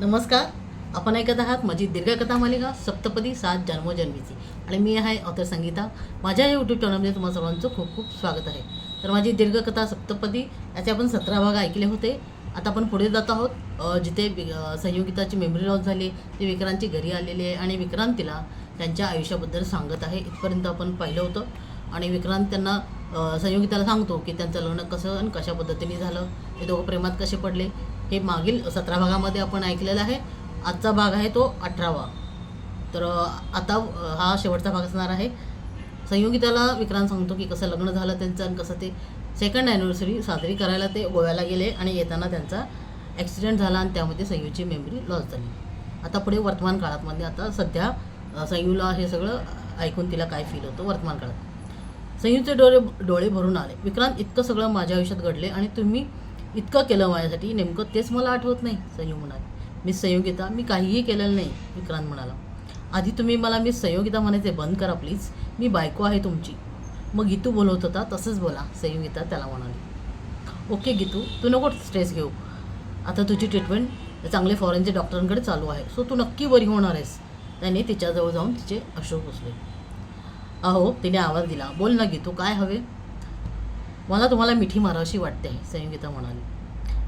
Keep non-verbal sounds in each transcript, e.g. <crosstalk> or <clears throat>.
नमस्कार. आपण ऐकत आहात माझी दीर्घकथा मालिका सप्तपदी सात जन्मोजन्मीची. आणि मी आहे ऑथर संगीता. माझ्या या यूट्यूब चॅनलमध्ये तुम्हा सर्वांचं खूप खूप स्वागत आहे. तर माझी दीर्घकथा सप्तपदी याचे आपण सतरा भाग ऐकले होते. आता आपण पुढे जात आहोत. जिथे संयोगिताची मेमरी लॉस झाली ते विक्रांतची घरी आलेली आहे आणि विक्रांत तिला त्यांच्या आयुष्याबद्दल सांगत आहे. इथपर्यंत आपण पाहिलं होतं. आणि विक्रांत त्यांना संयोगिताला सांगतो की त्यांचं लग्न कसं आणि कशा पद्धतीने झालं. ते दोघं प्रेमात कसे पडले? हे मागील सतरा भागामध्ये आपण ऐकलेलं आहे. आजचा भाग आहे तो अठरावा. तर आता हा शेवटचा भाग असणार आहे. संयोगिताला विक्रांत सांगतो की कसं लग्न झालं त्यांचं आणि कसं ते सेकंड ॲनिव्हर्सरी साजरी करायला ते गोव्याला गेले आणि येताना त्यांचा ॲक्सिडेंट झाला आणि त्यामध्ये संयूची मेमरी लॉस झाली. आता पुढे वर्तमान काळातमध्ये आता सध्या संयूला हे सगळं ऐकून तिला काय फील होतं वर्तमान काळात. संयूचे डोळे डोळे भरून आले. विक्रांत इतकं सगळं माझ्या आयुष्यात घडले आणि तुम्ही इतकं केलं माझ्यासाठी नेमकं तेच मला आठवत नाही संयू म्हणाले. मी संयोगिता मी काहीही केलेलं नाही विक्रांत म्हणाला. आधी तुम्ही मला मी संयोगिता म्हणायचे बंद करा प्लीज मी बायको आहे तुमची. मग गीतू बोलवत होता तसंच बोला संयोगिता त्याला म्हणाली. ओके गीतू तू नको स्ट्रेस घेऊ. आता तुझी ट्रीटमेंट चांगले फॉरेनचे डॉक्टरांकडे चालू आहे. सो तू नक्की बरी होणार आहेस. त्याने तिच्याजवळ जाऊन तिचे अश्रू पुसले. अहो तिने आवाज दिला. बोल ना गीतू काय हवे? मला तुम्हाला मिठी मारावशी वाटते संयोगिता म्हणाली.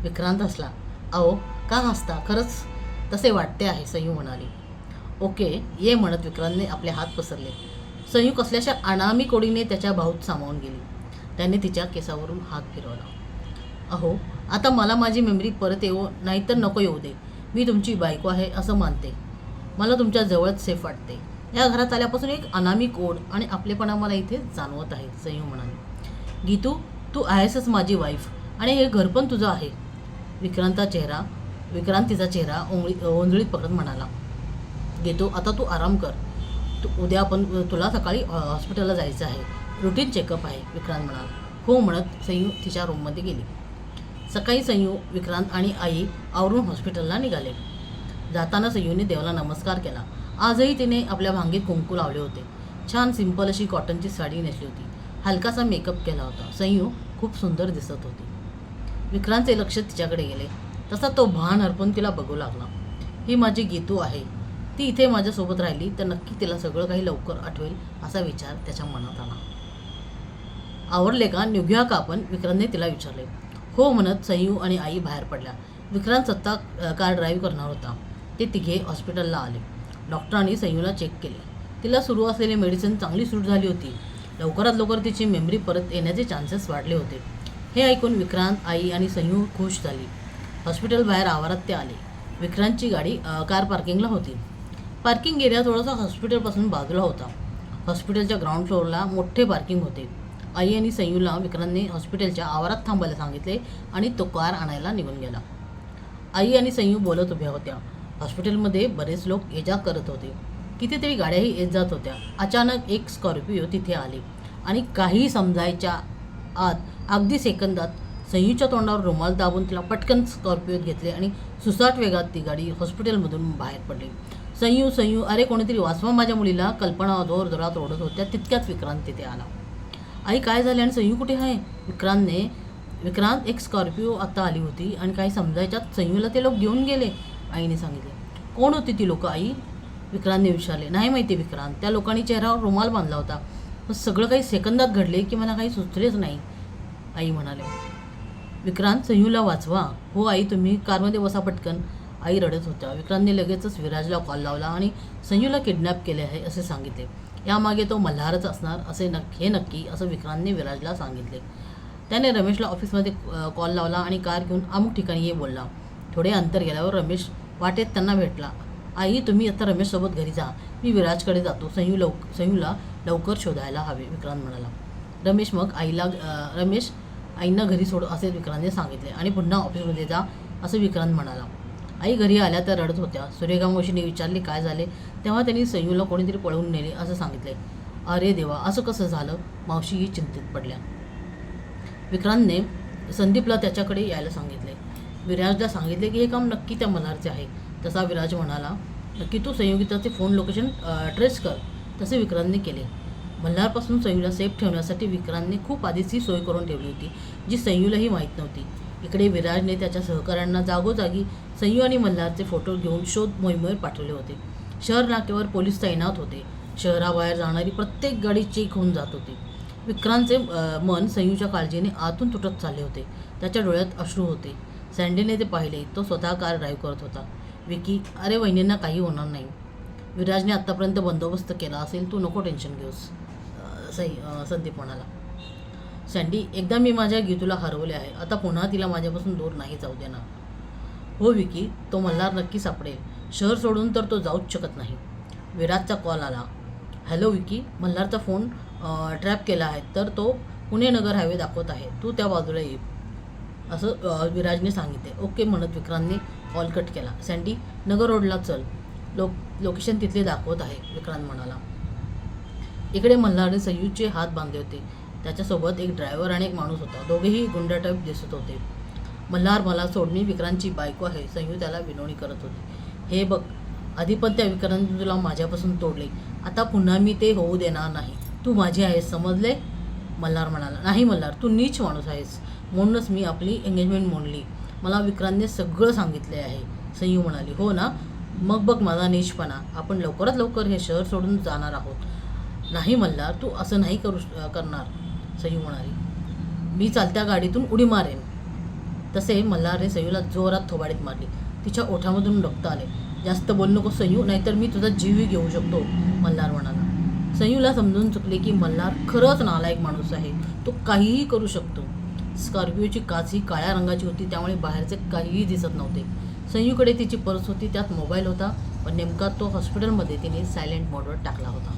विक्रांत हसला. अहो का हसता? खरंच तसे वाटते आहे संयू म्हणाली. ओके ये म्हणत विक्रांतने आपले हात पसरले. संयू कसल्याशा अनामी कोडीने त्याच्या भाऊत सामावून गेली. त्याने तिच्या केसावरून हात फिरवला. अहो आता मला माझी मेमरी परत येऊ नाहीतर नको येऊ दे. मी तुमची बायको आहे असं मानते. मला तुमच्या जवळच सेफ वाटते. या घरात आल्यापासून एक अनामी कोड आणि आपलेपणा मला इथे जाणवत आहे संयू म्हणाली. गीतू तू आहेसच माझी वाईफ आणि हे घर पण तुझं आहे. विक्रांतचा चेहरा विक्रांत तिचा चेहरा ओंगळी ओंजळीत पकडत म्हणाला. गीतू आता तू आराम कर. तू उद्या आपण तुला सकाळी हॉस्पिटलला जायचं आहे. रुटीन चेकअप आहे विक्रांत म्हणाला. हो म्हणत संयू तिच्या रूममध्ये गेली. सकाळी संयू विक्रांत आणि आई आवरून हॉस्पिटलला निघाले. जाताना संयूने देवाला नमस्कार केला. आजही तिने आपल्या भांगीत कुंकू लावले होते. छान सिंपल अशी कॉटनची साडी नेसली होती. हलकासा मेकअप केला होता. संयू खूप सुंदर दिसत होती. विक्रांतचे लक्ष तिच्याकडे गेले. तसा तो भान हरपून तिला बघू लागला. ही माझी गीतू आहे. ती इथे माझ्यासोबत राहिली तर नक्की तिला सगळं काही लवकर आठवेल असा विचार त्याच्या मनात आला. आवडले का? निघूया का आपण? विक्रांतने तिला विचारले. हो म्हणत संयू आणि आई बाहेर पडल्या. विक्रांत सत्ता कार ड्राईव्ह करणार होता. ते तिघे हॉस्पिटलला आले. डॉक्टरांनी संयूला चेक केले. तिला सुरू असलेली मेडिसिन चांगली सूट झाली होती. लवकरात लवकर तिची मेमरी परत येण्याचे चान्सेस वाढले होते. हे ऐकून विक्रांत आई आणि संयू खुश झाली. हॉस्पिटल बाहेर आवारात ते आले. विक्रांतची गाडी कार पार्किंगला होती. पार्किंग एरिया थोडासा हॉस्पिटलपासून बाजूला होता. हॉस्पिटलच्या ग्राउंड फ्लोअरला मोठे पार्किंग होते. आई आणि संयूला विक्रांतने हॉस्पिटलच्या आवारात थांबायला सांगितले आणि तो कार आणायला निघून गेला. आई आणि संयू बोलत उभ्या होत्या. हॉस्पिटलमध्ये बरेच लोक ये जा करत होते. कितीतरी गाड्याही येत जात होत्या. अचानक एक स्कॉर्पिओ तिथे आली आणि काही समजायच्या आत अगदी सेकंदात संयूच्या तोंडावर रुमाल दाबून तिला पटकन स्कॉर्पिओत घेतले आणि सुसाट वेगात ती गाडी हॉस्पिटलमधून बाहेर पडली. संयू संयू अरे कोणीतरी वाचवा माझ्या मुलीला कल्पना जोर जोरात ओढत होत्या तितक्यात विक्रांत तिथे आला. आई काय झाले आणि संयू कुठे आहे? विक्रांतने विक्रांत एक स्कॉर्पिओ आता आली होती आणि काही समजायच्यात संयूला ते लोक घेऊन गेले आईने सांगितले. कोण होती ती लोक आई? विक्रांतने विचारले नाही माहिती विक्रांत त्या लोकांनी चेहऱ्यावर रुमाल बांधला होता. पण सगळं काही सेकंदात घडले की मला काही सुचलेच नाही आई म्हणाले. विक्रांत संयूला वाचवा. हो आई तुम्ही कारमध्ये बसा पटकन. आई रडत होत्या. विक्रांतने लगेचच विराजला कॉल लावला आणि संयूला किडनॅप केले आहे असे सांगितले. यामागे तो मल्हारच असणार असे नक्की हे नक्की असं विक्रांतने विराजला सांगितले. त्याने रमेशला ऑफिसमध्ये कॉल लावला आणि कार घेऊन अमुक ठिकाणी ये बोलला. थोडे अंतर गेल्यावर रमेश वाटेत त्यांना भेटला. आई तुम्ही आता रमेशसोबत घरी जा. मी विराजकडे जातो. संयू लवक संयूला लवकर शोधायला हवे विक्रांत म्हणाला. रमेश मग आईला रमेश आईंना घरी सोड असे विक्रांतने सांगितले. आणि पुन्हा ऑफिसमध्ये जा असं विक्रांत म्हणाला. आई घरी आल्या तर रडत होत्या. सूर्यकांत विचारले काय झाले? तेव्हा त्यांनी संयूला कोणीतरी पळवून नेले असं सांगितले. अरे देवा असं कसं झालं? मावशीही चिंतित पडल्या. विक्रांतने संदीपला त्याच्याकडे यायला सांगितले. विराजला सांगितले की हे काम नक्की त्या मल्हारचे आहे. तसा विराज म्हणाला की तू संयोगिताचे फोन लोकेशन ट्रेस कर तसे विक्रांतने केले. मल्हारपासून संयूला सेफ ठेवण्यासाठी विक्रांतने खूप आधीच ही सोय करून ठेवली होती जी संयूलाही माहीत नव्हती. इकडे विराजने त्याच्या सहकाऱ्यांना जागोजागी संयू आणि मल्हारचे फोटो घेऊन शोध मोहिमेवर पाठवले होते. शहर नाक्यावर पोलीस तैनात होते. शहराबाहेर जाणारी प्रत्येक गाडी चेक होऊन जात होती. विक्रांतचे मन संयूच्या काळजीने आतून तुटत चालले होते. त्याच्या डोळ्यात अश्रू होते. सँडीने ते पाहिले. तो स्वतः कार ड्राईव्ह करत होता. विकी अरे वहिनींना काही होणार नाही. विराजने आत्तापर्यंत बंदोबस्त केला असेल तू नको टेन्शन घेऊस. सई संदीप म्हणाला. सँडी एकदा मी माझ्या गीतूला हरवले आहे. आता पुन्हा तिला माझ्यापासून दूर नाही जाऊ देणार हो विकी तो मल्हार नक्की सापडेल. शहर सोडून तर तो जाऊच शकत नाही. विराजचा कॉल आला. हॅलो विकी मल्हारचा फोन ट्रॅप केला आहे तर तो पुणे नगर हायवे दाखवत आहे. तू त्या बाजूला ये. असं विराजने सांगितले. ओके म्हणत विक्रांतने कॉल कट केला. सँडी नगर रोडला चल. लो लोकेशन तिथले दाखवत आहे विक्रांत म्हणाला. इकडे मल्हारने संयूचे हात बांधले होते. त्याच्यासोबत एक ड्रायव्हर आणि एक माणूस होता. दोघेही गुंडाटाईप दिसत होते. मल्हार मला सोडणी विक्रांतची बायको आहे संयू त्याला विनवणी करत होती. हे बघ आधी पण त्या विक्रांत तुला माझ्यापासून तोडले. आता पुन्हा मी ते होऊ देणार नाही. तू माझी आहेस समजले? मल्हार म्हणाला. नाही मल्हार तू नीच माणूस आहेस. म्हणूनच मी आपली एंगेजमेंट मोडली. मला विक्रांतने सगळं सांगितले आहे. संयू म्हणाली हो ना? मग बघ माझा नीचपणा आपण लवकरात लवकर हे शहर सोडून जाणार आहोत. नाही मल्हार तू असं नाही करू करणार संयू म्हणाली. मी चालत्या गाडीतून उडी मारेन. तसे मल्हारने सयूला जोरात थोबाडीत मारली. तिच्या ओठामधून रक्त आले. जास्त बोल नको संयू नाहीतर मी तुझा जीवही घेऊ शकतो मल्हार म्हणाला. संयूला समजून चुकले की मल्हार खरंच नालायक माणूस आहे. तो काहीही करू शकतो. स्कॉर्पिओची काच ही काळ्या रंगाची होती त्यामुळे बाहेरचे काहीही दिसत नव्हते. संयूकडे तिची पर्स होती त्यात मोबाईल होता पण नेमका तो हॉस्पिटलमध्ये तिने सायलेंट मोडवर टाकला होता.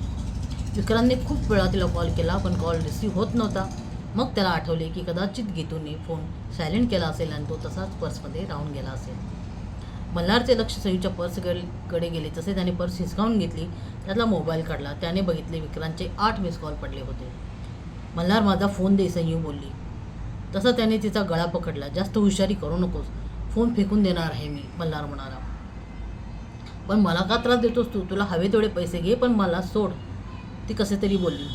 विक्रांतने खूप वेळा तिला कॉल केला पण कॉल रिसीव्ह होत नव्हता. मग त्याला आठवले की कदाचित गीतूने फोन सायलेंट केला असेल आणि तो तसाच पर्समध्ये राहून गेला असेल. मल्हारचे लक्ष सयूच्या पर्सकडे गेले. तसे त्याने पर्स हिसकावून घेतली त्यातला मोबाईल काढला. त्याने बघितले विक्रांतचे आठ मिस कॉल पडले होते. मल्हार माझा फोन दे संयू बोलली. तसा त्याने तिचा गळा पकडला. जास्त हुशारी करू नकोस. फोन फेकून देणार आहे मी मल्हार म्हणाला. पण मला का त्रास देतोस तू? तुला हवे तेवढे पैसे घे पण मला सोड ती कसे तरी बोलली.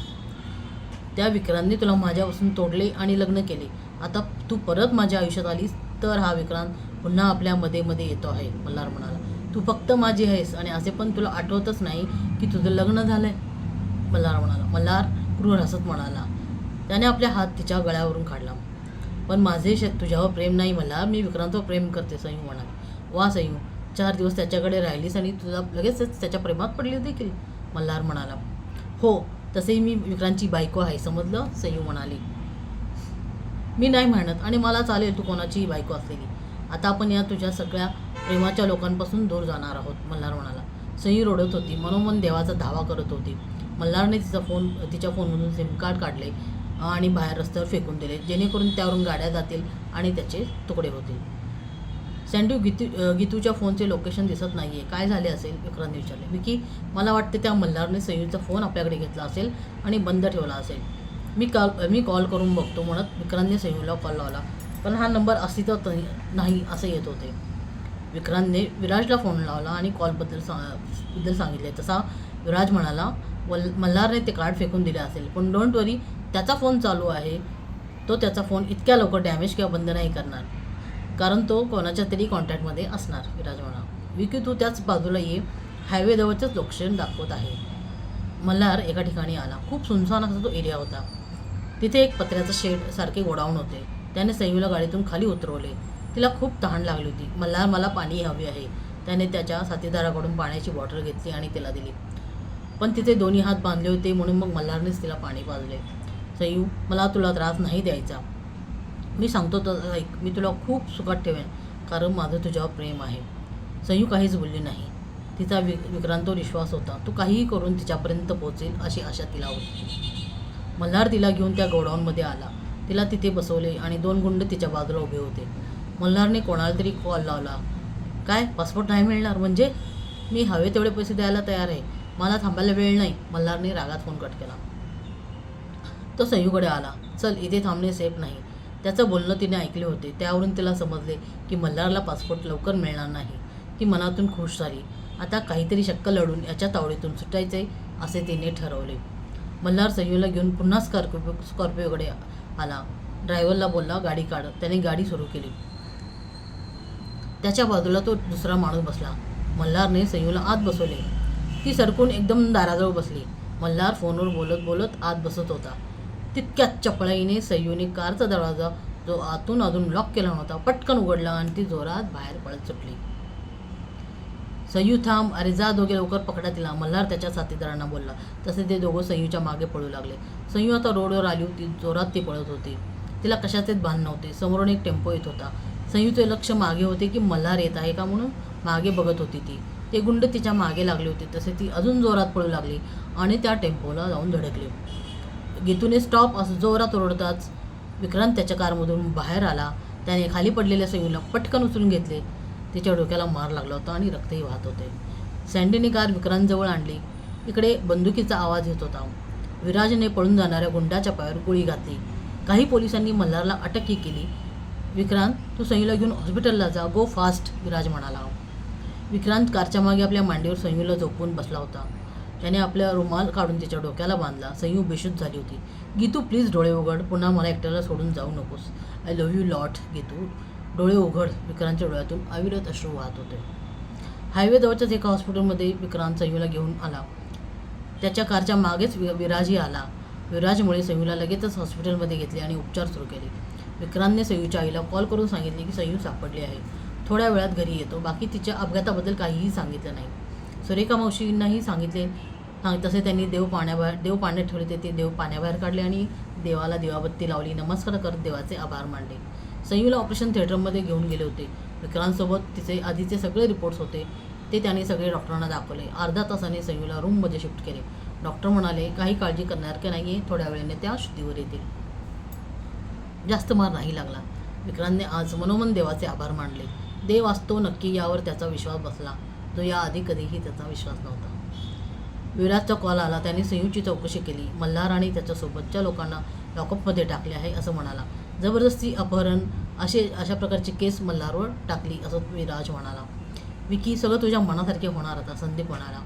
त्या विक्रांतने तुला माझ्यापासून तोडले आणि लग्न केले. आता तू परत माझ्या आयुष्यात आलीस तर हा विक्रांत पुन्हा आपल्या मध्ये मध्ये येतो आहे मल्हार म्हणाला. तू फक्त माझी आहेस आणि असे पण तुला आठवतच नाही की तुझं लग्न झालंय मल्हार म्हणाला. मल्हार क्रूर हसत म्हणाला. त्याने आपल्या हात तिच्या गळ्यावरून काढला. पण माझे श तुझ्यावर प्रेम नाही मला मी विक्रांतवर प्रेम करते संयू म्हणाली. वा संयू चार दिवस त्याच्याकडे राहिलीस आणि तुला लगेचच त्याच्या प्रेमात पडली देखील मल्हार म्हणाला. हो तसेही मी विक्रांतची बायको आहे समजलं? संयू म्हणाली. मी नाही म्हणत आणि मला चालेल तू कोणाचीही बायको असलेली. आता आपण या तुझ्या सगळ्या प्रेमाच्या लोकांपासून दूर जाणार आहोत मल्हार म्हणाला. सई रोडत होती मनोमन देवाचा धावा करत होती. मल्हारने तिचा फोन तिच्या फोनमधून सिम कार्ड काढले. आणि बाहेर रस्त्यावर फेकून दिले. जेणेकरून त्यावरून गाड्या जातील आणि त्याचे तुकडे होतील. सँडू गीतू गीतूच्या फोनचे लोकेशन दिसत नाही आहे काय झाले असेल? विक्रांत विचारले. विकी मला वाटते त्या मल्हारने सयूचा फोन आपल्याकडे घेतला असेल आणि बंद ठेवला असेल. मी कॉल मी कॉल करून बघतो म्हणत विक्रांतने सयूला कॉल लावला. पण हा नंबर अस्तित्वात नाही असं येत होते. विक्रांतने विराजला फोन लावला आणि कॉलबद्दल सा बद्दल सांगितले. तसा विराज म्हणाला वल मल्हारने ते कार्ड फेकून दिले असेल. पण डोंट वरी त्याचा फोन चालू आहे तो त्याचा फोन इतक्या लवकर डॅमेज किंवा बंद नाही करणार. कारण तो कोणाच्या तरी कॉन्टॅक्टमध्ये असणार विराज म्हणा विकी तू त्याच बाजूला ये. हायवेजवळचंच लोकेशन दाखवत आहे. मल्हार एका ठिकाणी आला. खूप सुनसान असा तो एरिया होता. तिथे एक पत्र्याचं शेड सारखे गोडाऊन होते. त्याने संयूला गाडीतून खाली उतरवले. तिला खूप तहान लागली होती. मल्हार मला पाणी हवे आहे. त्याने त्याच्या साथीदाराकडून पाण्याची बॉटल घेतली आणि तिला दिली. पण तिथे दोन्ही हात बांधले होते म्हणून मग मल्हारनेच तिला पाणी पाजले. सयू मला तुला त्रास नाही द्यायचा. मी सांगतो तर ऐक मी तुला खूप सुखात ठेवेन. कारण माझं तुझ्यावर प्रेम आहे. सयू काहीच बोलली नाही. तिचा वि विक्रांत विश्वास होता. तू काहीही करून तिच्यापर्यंत पोहोचेल अशी आशा तिला होती. मल्हार तिला घेऊन त्या गोडाऊनमध्ये आला. तिला तिथे बसवले आणि दोन गुंड तिच्या बाजूला उभे होते. मल्हारने कोणाला तरी कॉल लावला. काय? पासपोर्ट नाही मिळणार? म्हणजे? मी हवे तेवढे पैसे द्यायला तयार आहे. मला थांबायला वेळ नाही. मल्हारने रागात फोन कट केला. तो संयूकडे आला. चल इथे थांबणे सेफ नाही. त्याचं बोलणं तिने ऐकले होते. त्यावरून तिला समजले की मल्हारला पासपोर्ट लवकर मिळणार नाही. ती मनातून खुश झाली. आता काहीतरी शक्क लढून याच्या तावडीतून सुटायचे असे तिने ठरवले. मल्हार संयूला घेऊन पुन्हा स्कॉर्पिओ स्कॉर्पिओकडे आला. ड्रायव्हरला बोलला गाडी काढ. त्याने गाडी सुरू केली. त्याच्या बाजूला तो दुसरा माणूस बसला. मल्हारने सयूला आत बसवले. ती सरकून एकदम दाराजवळ बसली. मल्हार फोनवर बोलत बोलत आत बसत होता. तितक्याच चपळाईने सयूने कारचा दरवाजा जो आतून अजून लॉक केला होता पटकन उघडला आणि ती जोरात बाहेर पळत सुटली. सयू थांब अरे जा दोघे लवकर पकडा तिला मल्हार त्याच्या साथीदारांना बोलला. तसे ते दोघं सयूच्या मागे पळू लागले. सयू आता रोडवर आली होती जोरात ती पळत होती. तिला कशाचेच भान नव्हते समोरून एक टेम्पो येत होता. सयूचे लक्ष मागे होते की मल्हार येत आहे का म्हणून मागे बघत होती ती. ते गुंड तिच्यामागे लागले होते तसे ती अजून जोरात पळू लागली आणि त्या टेम्पोला जाऊन धडकली. गीतूने स्टॉप असं जोरात ओरडताच विक्रांत त्याच्या कारमधून बाहेर आला. त्याने खाली पडलेल्या सयूला पटकन उचलून घेतले. तिच्या डोक्याला मार लागला होता आणि रक्तही वाहत होते. सँडीने कार विक्रांतजवळ आणली. इकडे बंदुकीचा आवाज येत होता. विराजने पळून जाणाऱ्या गुंडाच्या पायावर गोळी घातली. काही पोलिसांनी मल्हारला अटकही केली. विक्रांत तू सयूला घेऊन हॉस्पिटलला जा. गो फास्ट विराज म्हणाला. विक्रांत कारच्या मागे आपल्या मांडीवर सयूला झोपून बसला होता. त्याने आपल्या रुमाल काढून तिच्या डोक्याला बांधला. संयू बेशुद्ध झाली होती. गीतू प्लीज डोळे उघड. पुन्हा मला एकट्याला सोडून जाऊ नकोस. I love you lot Geetu. डोळे उघड. विक्रांतच्या डोळ्यातून अविरत अश्रू वाहत होते. हायवेजवळच्याच एका हॉस्पिटलमध्ये विक्रांत संयूला घेऊन आला. त्याच्या कारच्या मागेच वि विराजही आला. विराजमुळे संयूला लगेचच हॉस्पिटलमध्ये घेतले आणि उपचार सुरू केले. विक्रांतने सयूच्या आईला कॉल करून सांगितले की संयू सापडली आहे. थोड्या वेळात घरी येतो. बाकी तिच्या अपघाताबद्दल काहीही सांगितलं नाही. सुरेखा मावशींनाही सांगितले. तसे त्यांनी देव पाण्याबाहेर देव पाण्यात ठेवले ते ते देव पाण्याबाहेर काढले आणि देवाला देवाबत्ती लावली. नमस्कार करत देवाचे आभार मानले. सयूला ऑपरेशन थिएटरमध्ये घेऊन गेले होते. विक्रांतसोबत तिचे आधीचे सगळे रिपोर्ट्स होते. ते त्याने सगळे डॉक्टरांना दाखवले. अर्धा तासाने सयूला रूममध्ये शिफ्ट केले. डॉक्टर म्हणाले काही काळजी करणार की नाही थोड्या वेळाने त्या शुद्धीवर येतील. जास्त मार नाही लागला. विक्रांतने आज मनोमन देवाचे आभार मानले. देव असतो नक्की यावर त्याचा विश्वास बसला. जो याआधी कधीही त्याचा विश्वास नव्हता. विराजचा कॉल आला त्याने संयूची चौकशी केली. मल्हाराने त्याच्यासोबतच्या लोकांना लॉकअपमध्ये टाकले आहे असं म्हणाला. जबरदस्ती अपहरण असे अशा प्रकारची केस मल्हारवर टाकली असं विराज म्हणाला. विकी सगळं तुझ्या मनासारखे होणार आता संदीप म्हणाला.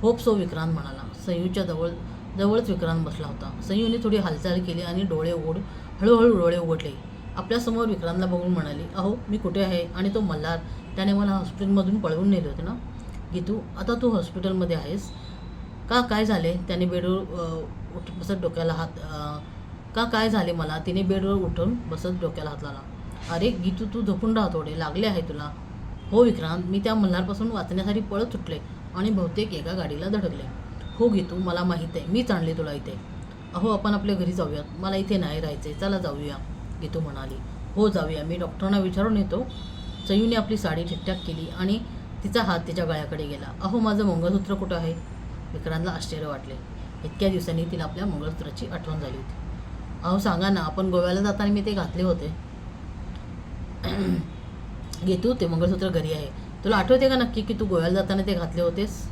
होप सो विक्रांत म्हणाला. संयूच्या जवळ जवळच विक्रांत बसला होता. संयूने थोडी हालचाल केली आणि डोळे ओढ हळूहळू डोळे उघडले. आपल्यासमोर विक्रांतला बघून म्हणाली अहो मी कुठे आहे? आणि तो मल्हार त्याने मला हॉस्पिटलमधून पळवून नेले होते ना? गीतू आता तू हॉस्पिटलमध्ये आहेस. का काय झाले? त्याने बेडवर उठ बसत डोक्याला हात का काय झाले मला? तिने बेडवर उठून बसत डोक्याला हात लावला. अरे गीतू तू झोपून राहा थोडे. लागले आहे तुला. हो विक्रांत. मी त्या मल्हारपासून वाचण्यासाठी पळत सुटले आणि बहुतेक एका गाडीला धडकले. हो गीतू मला माहीत आहे. मीच आणले तुला इथे. अहो आपण आपल्या घरी जाऊयात. मला इथे नाही राहायचे चला जाऊया गीतू म्हणाली. हो जाऊया. मी डॉक्टरांना विचारून येतो. सयूने आपली साडी ठिकठाक केली आणि तिचा हात तिच्या गळ्याकडे गेला. अहो माझं मंगळसूत्र कुठं आहे? विक्रांतला आश्चर्य वाटले. इतक्या दिवसांनी तिला आपल्या मंगळसूत्राची आठवण झाली होती. अहो सांगा ना आपण गोव्याला जाताना मी ते घातले होते. <clears throat> घेतो ते मंगळसूत्र घरी आहे. तुला आठवते का नक्की की तू गोव्याला जाताना ते घातले होतेस?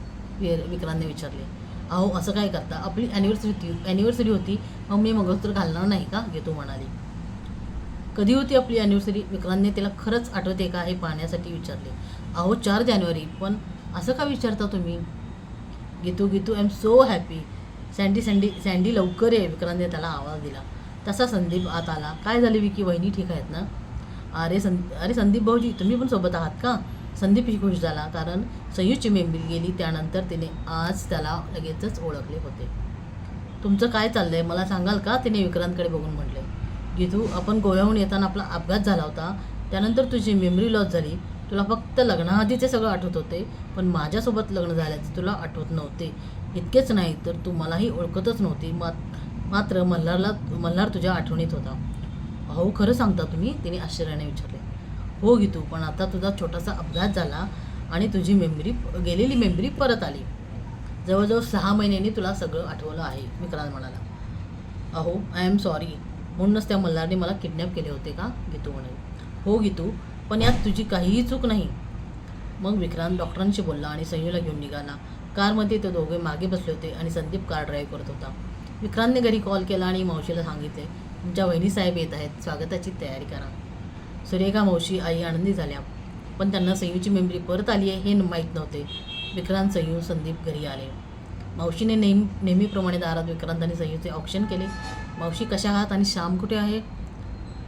विक्रांतने विचारले. अहो असं काय करता? आपली ॲनिव्हर्सरी होती ॲनिव्हर्सरी होती मग मी मंगळसूत्र घालणार नाही का? घेतो म्हणाली. कधी होती आपली ॲनिव्हर्सरी विक्रांतने तिला खरंच आठवते का हे पाहण्यासाठी विचारले. अहो चार जानेवारी पण असं का विचारता तुम्ही? Geetu Geetu I am so happy Sandy Sandy Sandy लवकर ये विक्रांतने त्याला आवाज दिला. तसा संदीप आत आला. काय झाले विकी? वहिनी ठीक आहेत ना? अरे सं अरे संदीप भाऊजी तुम्ही पण सोबत आहात का? संदीपही खुश झाला कारण संयुजची मेंबरी गेली त्यानंतर तिने आज त्याला लगेचच ओळखले होते. तुमचं काय चाललंय? मला सांगाल का? तिने विक्रांतकडे बघून म्हटले. गीतू आपण गोव्याहून येताना आपला अपघात झाला होता त्यानंतर तुझी मेमरी लॉस झाली. तुला फक्त लग्नाआधीचे सगळं आठवत होते पण माझ्यासोबत लग्न झाल्याचे तुला आठवत नव्हते. इतकेच नाही तर तू मलाही ओळखतच नव्हती. मात मात्र मल्हारला मल्हार तुझ्या आठवणीत होता. अहो खरं सांगता तुम्ही? तिने आश्चर्याने विचारले. हो गीतू पण आता तुझा छोटासा अपघात झाला आणि तुझी मेमरी गेलेली मेमरी परत आली. जवळजवळ सहा महिन्यांनी तुला सगळं आठवलं आहे विक्रांत म्हणाला. अहो आय एम सॉरी म्हणूनच त्या मल्हारने मला किडनॅप केले होते का? गीतू म्हणाली हो गीतू पण यात तुझी काहीही चूक नाही. मग विक्रांत डॉक्टरांशी बोलला आणि संयूला घेऊन निघाला. कारमध्ये ते दोघे मागे बसले होते आणि संदीप कार ड्राईव्ह करत होता. विक्रांतने घरी कॉल केला आणि मावशीला सांगितले तुमच्या वहिनी साहेब येत आहेत. स्वागताची तयारी करा. सुरेखा मावशी आई आनंदी झाल्या. पण त्यांना संयूची मेमरी परत आली आहे हे माहीत नव्हते. विक्रांत संयू संदीप घरी आले. मावशीने नेहमी नेहमीप्रमाणे दारात विक्रांत आणि संयूचे ऑप्शन केले. मावशी कशा आहात आणि श्याम कुठे आहे?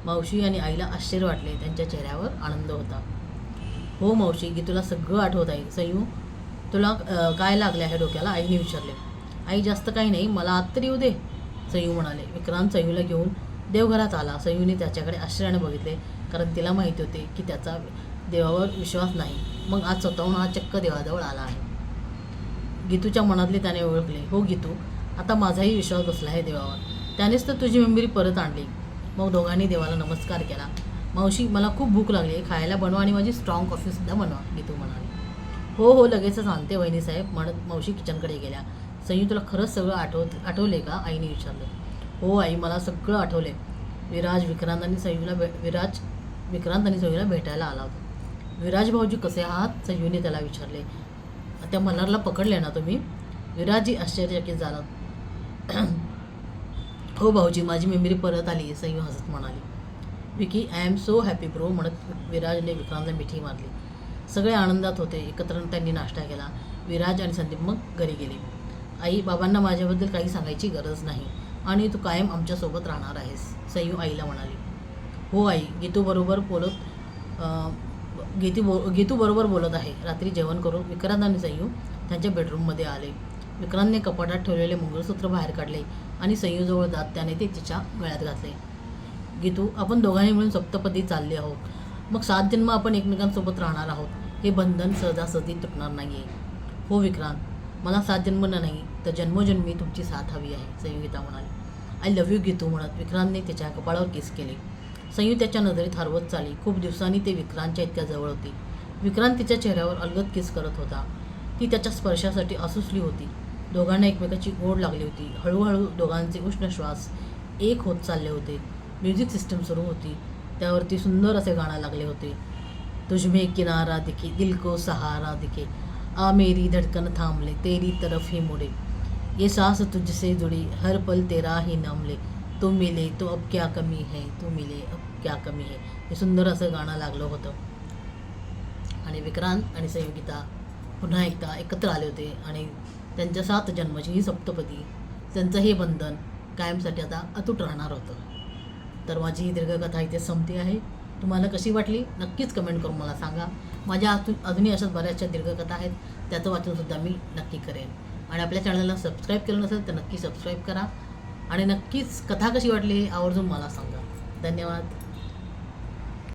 मावशी आणि आईला आश्चर्य वाटले. त्यांच्या चेहऱ्यावर आनंद होता. हो मावशी की तुला सगळं आठवत आहे सयू तुला काय लागले आहे डोक्याला? आईने विचारले. आई जास्त काही नाही मला आत तरी येऊ दे. सयू म्हणाले. विक्रांत सयूला घेऊन देवघरात आला. सयूने त्याच्याकडे आश्चर्याने बघितले कारण तिला माहिती होते की त्याचा देवावर विश्वास नाही. मग आज स्वतःहून हा चक्क देवाजवळ आला आहे. गीतूच्या मनातले त्याने ओळखले. हो गीतू आता माझाही विश्वास बसला आहे देवावर. त्यानेच तर तुझी मेंबरी परत आणली. मग दोघांनी देवाला नमस्कार केला. मावशी मला खूप भूक लागली खायला बनवा आणि माझी स्ट्रॉंग कॉफीसुद्धा बनवा गीतू म्हणाली. हो हो लगेचच आणते वहिनी साहेब म्हणत मावशी किचनकडे गेल्या. संयू तुला खरंच सगळं आठवत आठवले का? आईने विचारलं. हो आई मला सगळं आठवले. विराज विक्रांत आणि संयूला भे विराज विक्रांत आणि संयूला भेटायला आला होता. विराज भाऊजी कसे आहात? संयूने त्याला विचारले. त्या मल्हारला पकडले ना तुम्ही? विराजी आश्चर्यचकित झाला. हो भाऊजी माझी मेमरी परत आली सई हसत म्हणाली. Vicky I am so happy bro म्हणत विराजने विक्रांतला मिठी मारली. सगळे आनंदात होते एकत्र त्यांनी नाश्ता केला. विराज आणि संदीप मग घरी गेले. आई बाबांना माझ्याबद्दल काही सांगायची गरज नाही आणि तू कायम आमच्यासोबत राहणार आहेस सयू आईला म्हणाली. हो आई गीतूबरोबर बोलत गीतू गीती बो गीतूबरोबर बोलत आहे. रात्री जेवण करून विक्रांत आणि सयू त्यांच्या बेडरूममध्ये आले. विक्रांतने कपाटात ठेवलेले मंगळसूत्र बाहेर काढले आणि सयूजवळ जात त्याने ते तिच्या गळ्यात घातले. गीतू आपण दोघांनी मिळून सप्तपदी चालले आहोत. मग सात जन्म आपण एकमेकांसोबत राहणार आहोत. हे बंधन सहजासहजी तुटणार नाही आहे हो विक्रांत. मला सात जन्म नाही तर जन्मोजन्मी तुमची साथ हवी आहे संयुगीता म्हणाली. आय लव्ह यू गीतू म्हणत विक्रांतने त्याच्या कपाळावर किस केले. संयू त्याच्या नजरेत हरवत चाली खूप दिवसांनी ते विक्रांतच्या इतक्या जवळ होती. विक्रांत तिच्या चेहऱ्यावर अलगद किस करत होता. ती त्याच्या स्पर्शासाठी असुसली होती. दोघांना एकमेकाची ओढ लागली होती. हळूहळू दोघांचे उष्ण श्वास एक होत चालले होते. म्युझिक सिस्टम सुरू होती. त्यावरती सुंदर असे गाणं लागले होते. तुझमे किनारा दिखे दिल को सहारा दिखे. आ मेरी धड़कन थांबले तेरी तरफ ही मुड़े. ये सांस तुझसे जुड़ी हर पल तेरा ही नमले तू मिले तो अब क्या कमी है? तू मिले अब क्या कमी है? हे सुंदर असं गाणं लागलं होतं. आणि विक्रांत आणि संयोगिता पुन्हा एकदा एकत्र आले होते आणि त्यांच्या सात जन्माची ही सप्तपदी. त्यांचं हे बंधन कायमसाठी आता अतूट राहणार होतं. तर माझी ही दीर्घकथा इथे संपती आहे. तुम्हाला कशी वाटली? नक्कीच कमेंट करून मला सांगा. माझ्या अजून अजूनही अशाच बऱ्याचशा दीर्घकथा आहेत. त्याचं वाचनसुद्धा मी नक्की करेन. आणि आपल्या चॅनलला सबस्क्राईब केलं नसेल तर नक्की सबस्क्राईब करा. आणि नक्कीच कथा कशी वाटली हे आवर्जून मला सांगा. धन्यवाद.